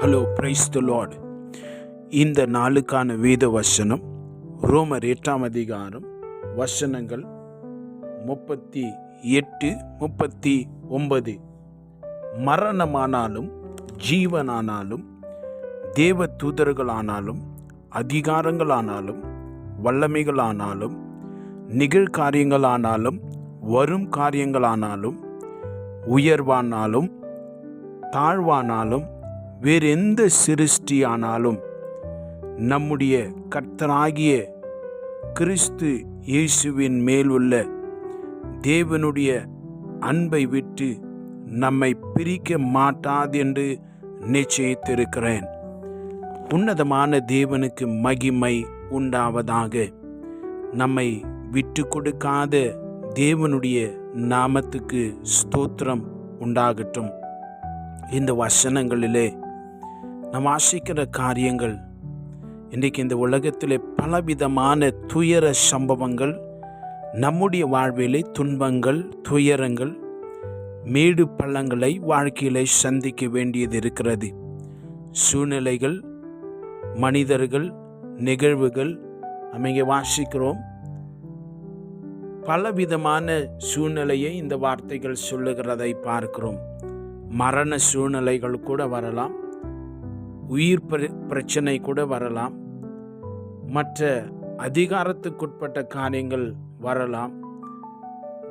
Hello praise the Lord இந்த நாளுக்கான வேத வசனம் ரோமர் எட்டாம் அதிகாரம் வசனங்கள் முப்பத்தி எட்டு முப்பத்தி ஒன்பது. மரணமானாலும் ஜீவனானாலும் தேவ தூதர்களானாலும் அதிகாரங்களானாலும் வல்லமைகளானாலும் நிகழ்காரியங்களானாலும் வரும் காரியங்களானாலும் உயர்வானாலும் தாழ்வானாலும் வேறு எந்த சிருஷ்டியானாலும் நம்முடைய கர்த்தராகிய கிறிஸ்து இயேசுவின் மேல் உள்ள தேவனுடைய அன்பை விட்டு நம்மை பிரிக்க மாட்டாது என்று நிச்சயித்திருக்கிறேன். உன்னதமான தேவனுக்கு மகிமை உண்டாவதாக நம்மை விட்டு கொடுக்காத தேவனுடைய நாமத்துக்கு ஸ்தோத்திரம் உண்டாகட்டும். இந்த வசனங்களிலே நாம் ஆசிக்கிற காரியங்கள். இன்றைக்கு இந்த உலகத்திலே பலவிதமான துயர சம்பவங்கள் நம்முடைய வாழ்விலே துன்பங்கள் துயரங்கள் மேடு பள்ளங்களை வாழ்க்கையிலே சந்திக்க வேண்டியது இருக்கிறது. சூழ்நிலைகள் மனிதர்கள் நிகழ்வுகள் நம்ம இங்கே வாசிக்கிறோம். பலவிதமான சூழ்நிலையை இந்த வார்த்தைகள் சொல்லுகிறதை பார்க்கிறோம். மரண சூழ்நிலைகள் கூட வரலாம். உயிர் பிர- பிரச்சனை கூட வரலாம். மற்ற அதிகாரத்துக்குட்பட்ட காரியங்கள் வரலாம்.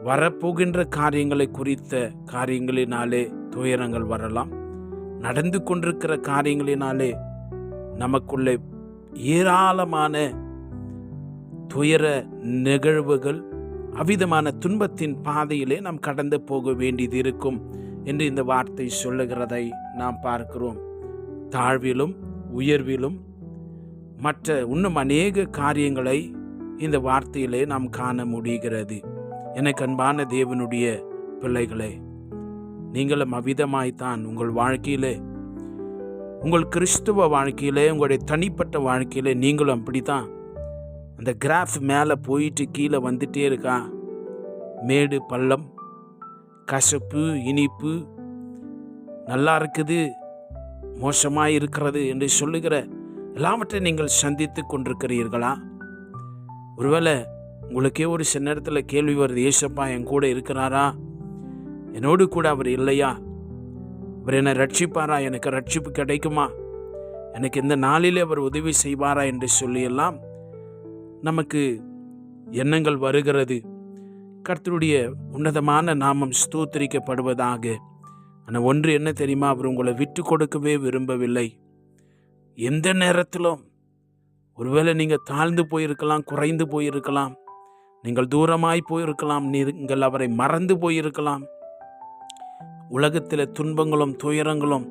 வரப்போகின்ற காரியங்களை குறித்த காரியங்களினாலே துயரங்கள் வரலாம். நடந்து கொண்டிருக்கிற காரியங்களினாலே நமக்குள்ளே ஏராளமான துயர நிகழ்வுகள் அவ்விதமான துன்பத்தின் பாதையிலே நாம் கடந்து போக வேண்டியது இருக்கும் என்று இந்த வார்த்தை சொல்லுகிறதை நாம் பார்க்கிறோம். தாழ்விலும் உயர்விலும் மற்ற இன்னும் அநேக காரியங்களை இந்த வார்த்தையிலே நாம் காண முடிகிறது. எனக்கு அன்பான தேவனுடைய பிள்ளைகளே நீங்களும் அவ்விதமாய்த்தான் உங்கள் வாழ்க்கையிலே உங்கள் கிறிஸ்துவ வாழ்க்கையிலே உங்களுடைய தனிப்பட்ட வாழ்க்கையிலே நீங்களும் அப்படித்தான். அந்த கிராஃப் மேலே போயிட்டு கீழே வந்துட்டே இருக்கா. மேடு பள்ளம் கசப்பு இனிப்பு நல்லா இருக்குது. மோசமாக இருக்கிறது என்று சொல்லுகிற எல்லாவற்றை நீங்கள் சந்தித்து கொண்டிருக்கிறீர்களா? ஒருவேளை உங்களுக்கே ஒரு சில நேரத்தில் கேள்வி வருது ஏசப்பா என் கூட இருக்கிறாரா? என்னோடு கூட அவர் இல்லையா? அவர் என்னை ரட்சிப்பாரா? எனக்கு ரட்சிப்பு கிடைக்குமா? எனக்கு இந்த நாளிலே அவர் உதவி செய்வாரா? என்று சொல்லியெல்லாம் நமக்கு எண்ணங்கள் வருகிறது. கர்த்தருடைய உன்னதமான நாமம் ஸ்தூத்திரிக்கப்படுவதாக ஆனால் ஒன்று என்ன தெரியுமா? அவர் உங்களை விட்டு கொடுக்கவே விரும்பவில்லை. எந்த நேரத்திலும் ஒருவேளை நீங்கள் தாழ்ந்து போயிருக்கலாம் குறைந்து போயிருக்கலாம் நீங்கள் தூரமாய் போயிருக்கலாம் நீங்கள் அவரை மறந்து போயிருக்கலாம். உலகத்தில் துன்பங்களும் துயரங்களும்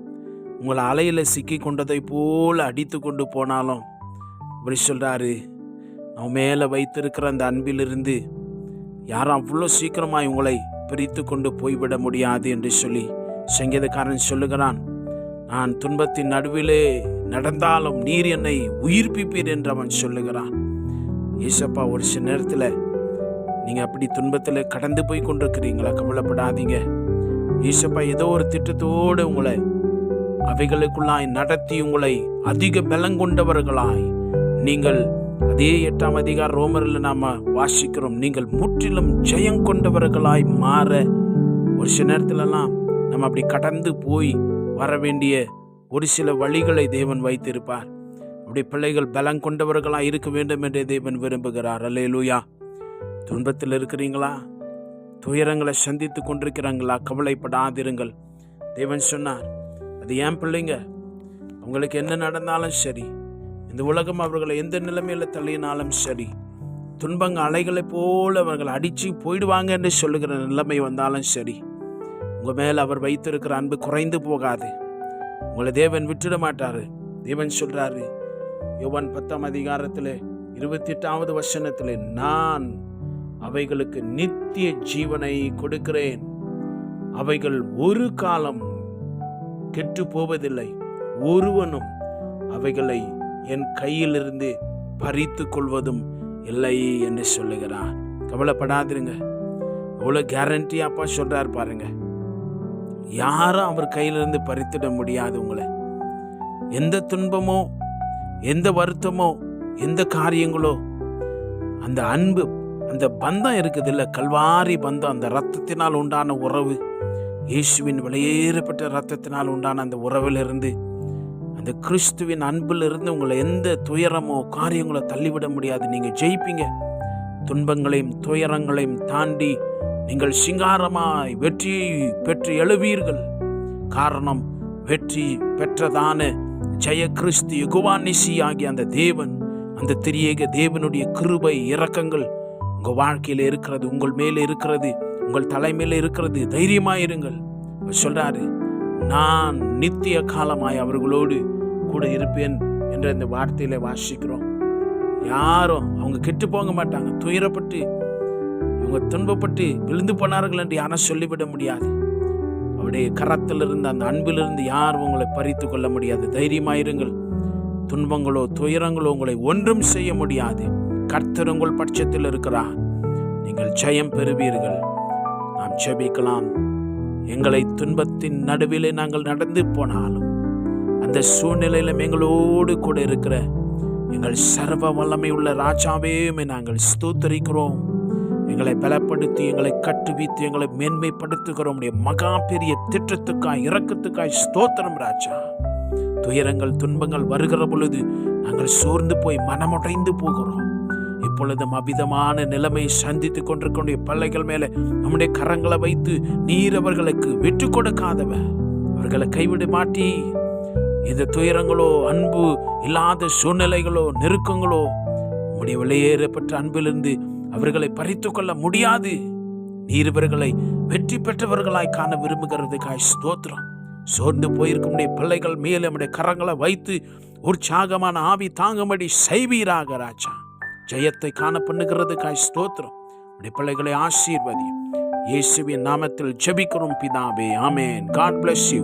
உங்களை அலையில் சிக்கி கொண்டதை போல் அடித்து கொண்டு போனாலும் அப்படி சொல்கிறாரு நான் மேலே வைத்திருக்கிற அந்த அன்பிலிருந்து யாரும் அவ்வளோ சீக்கிரமாய் உங்களை பிரித்து கொண்டு போய்விட முடியாது என்று சொல்லி சங்கீதக்காரன் சொல்லுகிறான் நான் துன்பத்தின் நடுவிலே நடந்தாலும் நீர் என்னை உயிர்ப்பிப்பீர் என்று அவன் சொல்லுகிறான். ஏசப்பா ஒரு சில நேரத்தில் நீங்கள் அப்படி துன்பத்தில் கடந்து போய் கொண்டிருக்கிறீங்களா? கவலைப்படாதீங்க. ஏசப்பா ஏதோ ஒரு திட்டத்தோடு உங்களை அவைகளுக்குள்ளாய் நடத்தி உங்களை அதிக பலங்கொண்டவர்களாய் நீங்கள் அதே எட்டாம் அதிகார ரோமரில் நாம வாசிக்கிறோம். நீங்கள் முற்றிலும் ஜெயம் கொண்டவர்களாய் மாற ஒரு சில நேரத்துலலாம் நம்ம அப்படி கடந்து போய் வர வேண்டிய ஒரு சில வழிகளை தேவன் வைத்திருப்பார். அப்படி பிள்ளைகள் பலம் கொண்டவர்களாக இருக்க வேண்டும் என்றே தேவன் விரும்புகிறார். அல்லேலூயா. துன்பத்தில் இருக்கிறீங்களா? துயரங்களை சந்தித்து கொண்டிருக்கிறாங்களா? கவலைப்படாதிருங்கள். தேவன் சொன்னார் அது ஏன் பிள்ளைங்க? உங்களுக்கு என்ன நடந்தாலும் சரி. இந்த உலகம் அவர்களை எந்த நிலைமையில் தள்ளினாலும் சரி. துன்பங்க அலைகளைப் போல அவர்கள் அடித்து போயிடுவாங்க என்று சொல்லுகிற நிலைமை வந்தாலும் சரி. உங்கள் மேல் அவர் வைத்திருக்கிற அன்பு குறைந்து போகாது. உங்களை தேவன் விட்டுட மாட்டாரு. தேவன் சொல்றாரு யுவன் பத்தாம் அதிகாரத்தில் இருபத்தி எட்டாவது வசனத்தில் நான் அவைகளுக்கு நித்திய ஜீவனை கொடுக்கிறேன். அவைகள் ஒரு காலம் கெட்டு போவதில்லை. ஒருவனும் அவைகளை என் கையிலிருந்து பறித்து கொள்வதும் இல்லை என்று சொல்லுகிறான் கவலைப்படாதிருங்க. எவ்வளோ கேரண்டி அப்பா சொல்றார் பாருங்கள் யாரும் அவர் கையிலிருந்து பறித்திட முடியாது உங்களை. எந்த துன்பமோ எந்த வருத்தமோ எந்த காரியங்களோ அந்த அன்பு அந்த பந்தம் இருக்குது இல்லை கல்வாரி பந்தம் அந்த ரத்தத்தினால் உண்டான உறவு இயேசுவின் வெளியேறப்பட்ட ரத்தத்தினால் உண்டான அந்த உறவிலிருந்து அந்த கிறிஸ்துவின் அன்பில் இருந்து உங்களை எந்த துயரமோ காரியங்களோ தள்ளிவிட முடியாது. நீங்கள் ஜெயிப்பீங்க. துன்பங்களையும் துயரங்களையும் தாண்டி நீங்கள் சிங்காரமாய் வெற்றியை பெற்று எழுவீர்கள். காரணம் வெற்றி பெற்றதான ஜெய கிறிஸ்து யுகுவானிசி ஆகிய அந்த தேவன் அந்த திரியேக தேவனுடைய கிருபை இரக்கங்கள் உங்கள் வாழ்க்கையில் இருக்கிறது உங்கள் மேலே இருக்கிறது உங்கள் தலைமையில் இருக்கிறது. தைரியமாயிருங்கள் சொல்றாரு நான் நித்திய காலமாய் அவர்களோடு கூட இருப்பேன் என்ற இந்த வார்த்தையில வாசிக்கிறோம். யாரும் அவங்க கெட்டு போக மாட்டாங்க. துயரப்பட்டு அவங்க துன்பப்பட்டு விழுந்து போனார்கள் என்று யாரும் சொல்லிவிட முடியாது. அவருடைய கரத்திலிருந்து அந்த அன்பிலிருந்து யார் உங்களை பறித்து கொள்ள முடியாது? தைரியமாயிருங்கள். துன்பங்களோ துயரங்களோ உங்களை ஒன்றும் செய்ய முடியாது. கர்த்தர் உங்கள் பட்சத்தில் இருக்கிறார். நீங்கள் ஜெயம் பெறுவீர்கள். நாம் ஜெபிக்கலாம். எங்களை துன்பத்தின் நடுவிலே நாங்கள் நடந்து போனாலும் அந்த சூழ்நிலையிலும் எங்களோடு கூட இருக்கிற எங்கள் சர்வ வல்லமை உள்ள ராஜாவேமே நாங்கள் ஸ்தோத்தரிக்கிறோம். எங்களை பலப்படுத்தி எங்களை கட்டுவித்து எங்களை மேன்மைப்படுத்துகிறோம். உடைய மகா பெரிய திட்டத்துக்காய் இறக்கத்துக்காய் ஸ்தோத்திரம் ராஜா. துயரங்கள் துன்பங்கள் வருகிற பொழுது நாங்கள் சோர்ந்து போய் மனமுடைந்து போகிறோம். இப்பொழுதும் அபிதமான நிலைமை சந்தித்துக் கொண்டிருக்கிற பிள்ளைகள் மேலே நம்முடைய கரங்களை வைத்து நீர் அவர்களுக்கு விட்டு கொடுக்காதவ அவர்களை கைவிட மாட்டி இந்த துயரங்களோ அன்பு இல்லாத சூழ்நிலைகளோ நெருக்கங்களோ உடைய வெளியேறப்பட்ட அன்பிலிருந்து அவர்களை பறித்து கொள்ள முடியாது. நீர் இவர்களை வெற்றி பெற்றவர்களாய் காண விரும்புகிறதுக்காய் ஸ்தோத்திரம். சோர்ந்து போயிருக்கும் பிள்ளைகள் மேல் நம்முடைய கரங்களை வைத்து உற்சாகமான ஆவி தாங்கும்படி செய்வீராக ராஜா. ஜெயத்தை காண பண்ணுகிறதுக்காய் ஸ்தோத்திரம். உடைய பிள்ளைகளை ஆசீர்வதியும் இயேசுவின் நாமத்தில் ஜெபிக்கிறோம் பிதாவே. ஆமேன். God bless you